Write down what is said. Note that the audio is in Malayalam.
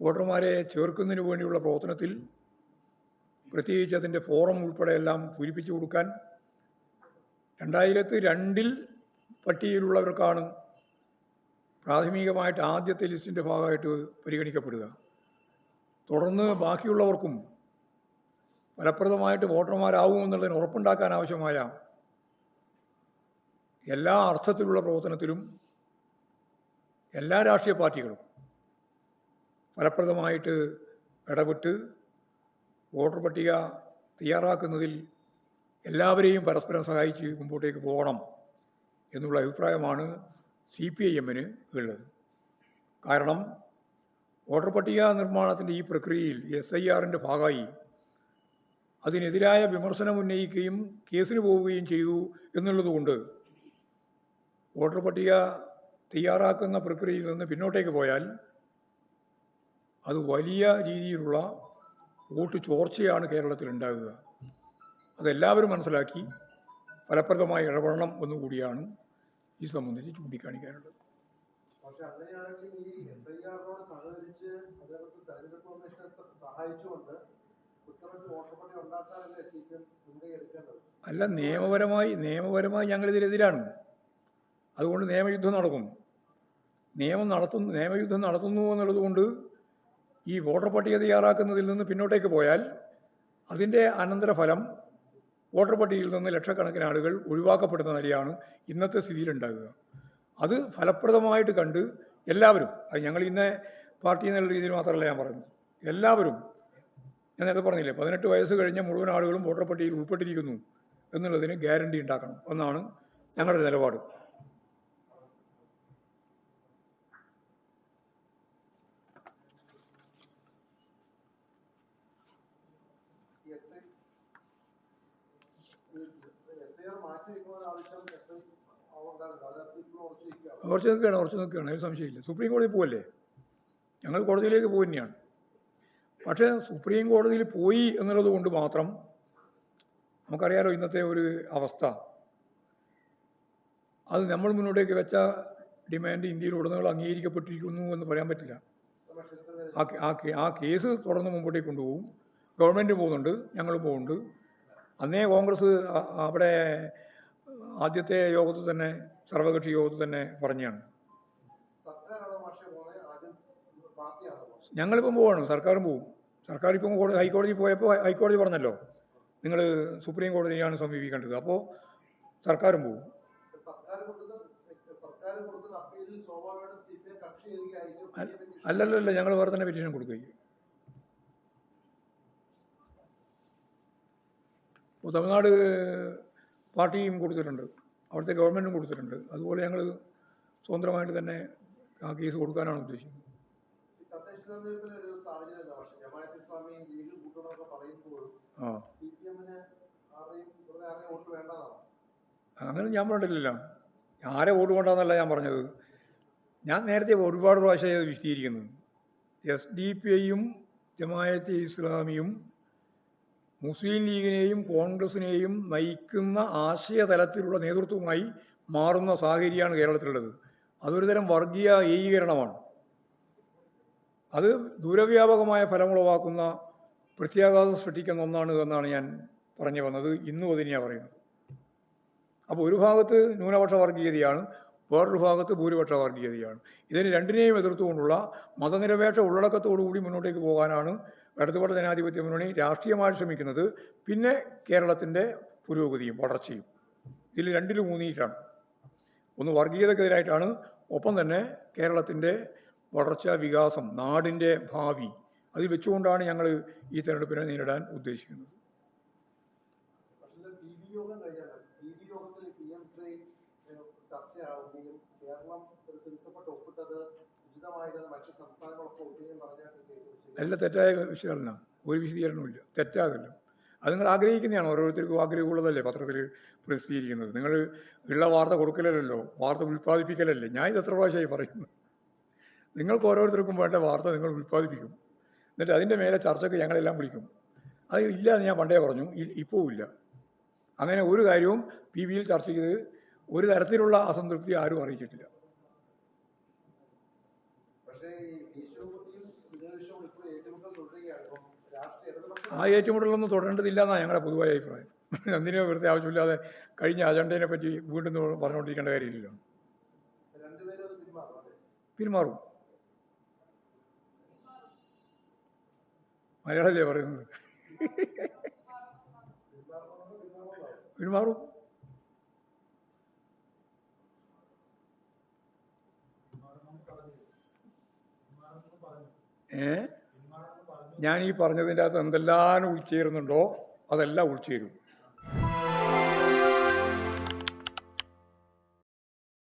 വോട്ടർമാരെ ചേർക്കുന്നതിന് വേണ്ടിയുള്ള പ്രവർത്തനത്തിൽ പ്രത്യേകിച്ച് അതിന്റെ ഫോറം ഉൾപ്പെടെ എല്ലാം പൂരിപ്പിച്ചു കൊടുക്കാൻ രണ്ടായിരത്തി രണ്ടിൽ പട്ടികയിലുള്ളവർക്കാണ് പ്രാഥമികമായിട്ട് ആദ്യത്തെ ലിസ്റ്റിന്റെ ഭാഗമായിട്ട് പരിഗണിക്കപ്പെടുക. തുടർന്ന് ബാക്കിയുള്ളവർക്കും ഫലപ്രദമായിട്ട് വോട്ടർമാരാവുമെന്നുള്ളതിന് ഉറപ്പുണ്ടാക്കാൻ ആവശ്യമായ എല്ലാ അർത്ഥത്തിലുള്ള പ്രവർത്തനത്തിലും എല്ലാ രാഷ്ട്രീയ പാർട്ടികളും ഫലപ്രദമായിട്ട് ഇടപെട്ട് വോട്ടർ പട്ടിക തയ്യാറാക്കുന്നതിൽ എല്ലാവരെയും പരസ്പരം സഹായിച്ച് മുമ്പോട്ടേക്ക് പോകണം എന്നുള്ള അഭിപ്രായമാണ് സി പി ഐ എമ്മിന് ഉള്ളത്. കാരണം വോട്ടർ പട്ടിക നിർമ്മാണത്തിന്റെ ഈ പ്രക്രിയയിൽ എസ് ഐ ആറിന്റെ ഭാഗമായി അതിനെതിരായ വിമർശനം ഉന്നയിക്കുകയും കേസിന് പോവുകയും ചെയ്തു എന്നുള്ളതുകൊണ്ട് വോട്ടർ പട്ടിക തയ്യാറാക്കുന്ന പ്രക്രിയയിൽ നിന്ന് പിന്നോട്ടേക്ക് പോയാൽ അത് വലിയ രീതിയിലുള്ള വോട്ട് ചോർച്ചയാണ് കേരളത്തിൽ ഉണ്ടാകുക അതെല്ലാവരും മനസ്സിലാക്കി ഫലപ്രദമായി ഇടപെടണം എന്നുകൂടിയാണ് ഈ സംബന്ധിച്ച് ചൂണ്ടിക്കാണിക്കാനുള്ളത്. പക്ഷെ അങ്ങനെയാണെങ്കിൽ ഈ എസ് ഐ ആറിനോട് സഹകരിച്ച് അദ്ദേഹത്തെ തെരഞ്ഞെടുപ്പ് കമ്മീഷനെ സഹായിച്ചുകൊണ്ട് അല്ല നിയമപരമായി നിയമപരമായി ഞങ്ങൾ ഞങ്ങളിതിനെതിരാണ്. അതുകൊണ്ട് നിയമയുദ്ധം നടക്കും. നിയമം നടത്തുന്നു നിയമയുദ്ധം നടത്തുന്നു എന്നുള്ളത് കൊണ്ട് ഈ വോട്ടർ പട്ടിക തയ്യാറാക്കുന്നതിൽ നിന്ന് പിന്നോട്ടേക്ക് പോയാൽ അതിന്റെ അനന്തരഫലം വോട്ടർ പട്ടികയിൽ നിന്ന് ലക്ഷക്കണക്കിന് ആളുകൾ ഒഴിവാക്കപ്പെടുന്ന നിലയാണ് ഇന്നത്തെ സ്ഥിതിയിലുണ്ടാകുക. അത് ഫലപ്രദമായിട്ട് കണ്ട് എല്ലാവരും അത് ഞങ്ങൾ ഇന്ന പാർട്ടി എന്നുള്ള രീതിയിൽ മാത്രമല്ല ഞാൻ പറയുന്നത് എല്ലാവരും ഞാൻ നേരത്തെ പറഞ്ഞില്ലേ പതിനെട്ട് വയസ്സ് കഴിഞ്ഞ മുഴുവൻ ആളുകളും വോട്ടർ പട്ടികയിൽ ഉൾപ്പെട്ടിരിക്കുന്നു എന്നുള്ളതിന് ഗ്യാരണ്ടി ഉണ്ടാക്കണം എന്നാണ് ഞങ്ങളുടെ നിലപാട് S I S I R മാറ്റി വെക്കുന്ന ആവശ്യം എസ് ഐ ഉണ്ടായിരുന്നു അതിനകത്ത് ഇപ്പോൾ ഉറച്ചു നിൽക്കുകയാണ് ഉറച്ചു നിൽക്കുകയാണ്. അതിന് സംശയമില്ല. സുപ്രീം കോടതി പോവല്ലേ? ഞങ്ങൾ കോടതിയിലേക്ക് പോയി തന്നെയാണ് പക്ഷേ സുപ്രീം കോടതിയിൽ പോയി എന്നുള്ളത് കൊണ്ട് മാത്രം നമുക്കറിയാലോ ഇന്നത്തെ ഒരു അവസ്ഥ. അത് നമ്മൾ മുന്നോട്ടേക്ക് വെച്ച ഡിമാൻഡ് ഇന്ത്യയിൽ ഉടനകൾ അംഗീകരിക്കപ്പെട്ടിരിക്കുന്നു എന്ന് പറയാൻ പറ്റില്ല. ആ കേസ് തുടർന്ന് മുമ്പോട്ടേക്ക് കൊണ്ടുപോകും. ഗവൺമെന്റ് പോകുന്നുണ്ട് ഞങ്ങൾ പോകുന്നുണ്ട്. അന്നേ കോൺഗ്രസ് അവിടെ ആദ്യത്തെ യോഗത്തിൽ തന്നെ സർവകക്ഷി യോഗത്തിൽ തന്നെ പറഞ്ഞാണ്. ഞങ്ങളിപ്പം പോവാണ് സർക്കാരും പോവും. സർക്കാർ ഇപ്പം കോടതി ഹൈക്കോടതി പോയപ്പോൾ ഹൈക്കോടതി പറഞ്ഞല്ലോ നിങ്ങൾ സുപ്രീം കോടതിയാണ് സമീപിക്കേണ്ടത്. അപ്പോൾ സർക്കാരും പോവും. അല്ലല്ലല്ല ഞങ്ങൾ വേറെ തന്നെ പെറ്റീഷൻ കൊടുക്കുകയും ഇപ്പോൾ തമിഴ്നാട് പാർട്ടിയും കൊടുത്തിട്ടുണ്ട്. അവിടുത്തെ ഗവൺമെന്റും കൊടുത്തിട്ടുണ്ട്. അതുപോലെ ഞങ്ങൾ സ്വതന്ത്രമായിട്ട് തന്നെ ആ കേസ് കൊടുക്കാനാണ് ഉദ്ദേശിക്കുന്നത്. അങ്ങനെ ഞാൻ പറഞ്ഞിട്ടില്ലല്ലോ. ആരെ വോട്ട് കൊണ്ടാന്നല്ല ഞാൻ പറഞ്ഞത്. ഞാൻ നേരത്തെ ഒരുപാട് പ്രാവശ്യം വിശദീകരിക്കുന്നു. വിശദീകരിക്കുന്നത് എസ് ഡി പി ഐയും ജമായത്തെ ഇസ്ലാമിയും മുസ്ലിം ലീഗിനെയും കോൺഗ്രസിനെയും നയിക്കുന്ന ആശയതലത്തിലുള്ള നേതൃത്വമായി മാറുന്ന സാഹചര്യമാണ് കേരളത്തിലുള്ളത്. അതൊരു തരം വർഗീയ ഏകീകരണമാണ്. അത് ദൂരവ്യാപകമായ ഫലമുളവാക്കുന്ന പ്രത്യാഘാതം സൃഷ്ടിക്കുന്ന ഒന്നാണ് എന്നാണ് ഞാൻ പറഞ്ഞു വന്നത്. ഇന്നും അതിനെയാണ് പറയുന്നത്. അപ്പോൾ ഒരു ഭാഗത്ത് ന്യൂനപക്ഷ വർഗീയതയാണ് വേറൊരു ഭാഗത്ത് ഭൂരിപക്ഷ വർഗീയതയാണ്. ഇതിന് രണ്ടിനെയും എതിർത്തുകൊണ്ടുള്ള മതനിരപേക്ഷ ഉള്ളടക്കത്തോടുകൂടി മുന്നോട്ടേക്ക് പോകാനാണ് ഇടതുപക്ഷ ജനാധിപത്യ മുന്നണി രാഷ്ട്രീയമായി ശ്രമിക്കുന്നത് പിന്നെ കേരളത്തിന്റെ പുരോഗതിയും വളർച്ചയും. ഇതിൽ രണ്ടിലും മൂന്നിയിട്ടാണ് ഒന്ന് വർഗീയതക്കെതിരായിട്ടാണ്. ഒപ്പം തന്നെ കേരളത്തിന്റെ വളർച്ച വികാസം നാടിന്റെ ഭാവി അത് വെച്ചുകൊണ്ടാണ് ഞങ്ങൾ ഈ തെരഞ്ഞെടുപ്പിനെ നേരിടാൻ ഉദ്ദേശിക്കുന്നത്. ചർച്ചയാവുകയും കേരളം ഒപ്പിട്ടത് നല്ല തെറ്റായ വിശകലനം. ഒരു വിശദീകരണമില്ല തെറ്റാകില്ല അത് നിങ്ങൾ ആഗ്രഹിക്കുന്നതാണ്. ഓരോരുത്തർക്കും ആഗ്രഹമുള്ളതല്ലേ പത്രത്തിൽ പ്രസിദ്ധീകരിക്കുന്നത്. നിങ്ങൾ ഉള്ള വാർത്ത കൊടുക്കലല്ലോ വാർത്ത ഉൽപ്പാദിപ്പിക്കലല്ലേ. ഞാൻ ഇത് എത്ര പ്രാവശ്യമായി പറയുന്നു. നിങ്ങൾക്ക് ഓരോരുത്തർക്കും വേണ്ട വാർത്ത നിങ്ങൾ ഉൽപ്പാദിപ്പിക്കും. എന്നിട്ട് അതിന്റെ മേലെ ചർച്ചയ്ക്ക് ഞങ്ങളെല്ലാം വിളിക്കും. അത് ഇല്ല എന്ന് ഞാൻ പണ്ടേ പറഞ്ഞു. ഇപ്പോൾ ഇല്ല. അങ്ങനെ ഒരു കാര്യവും പി വിയിൽ ചർച്ച ചെയ്ത് ഒരു തരത്തിലുള്ള അസംതൃപ്തി ആരും അറിയിച്ചിട്ടില്ല. പക്ഷേ ഈ ഈശോപതിയും വിദേശവും ഏറ്റുമുട്ടൽ തുടരുകയാണ് ഇപ്പം രാഷ്ട്രീയ ഇടതുപക്ഷം ആ ഏറ്റുമുട്ടലൊന്നും തുടരേണ്ടതില്ല എന്നാണ് ഞങ്ങളുടെ പൊതുവായ അഭിപ്രായം. എന്തിനോ വെറുതെ ആവശ്യമില്ലാതെ കഴിഞ്ഞ അജണ്ടയെ പറ്റി വീണ്ടും പറഞ്ഞുകൊണ്ടിരിക്കേണ്ട കാര്യമില്ലല്ലോ. രണ്ടുപേരും അത് പിന്മാറും അല്ലേ? പിന്മാറും. മലയാളല്ലേ പറയുന്നത്? പിന്മാറും. ഏ? ഞാൻ ഈ പറഞ്ഞതിന്റെ അകത്ത് എന്തെല്ലാം ഉൾച്ചേരുന്നുണ്ടോ അതെല്ലാം ഉൾച്ചേരും.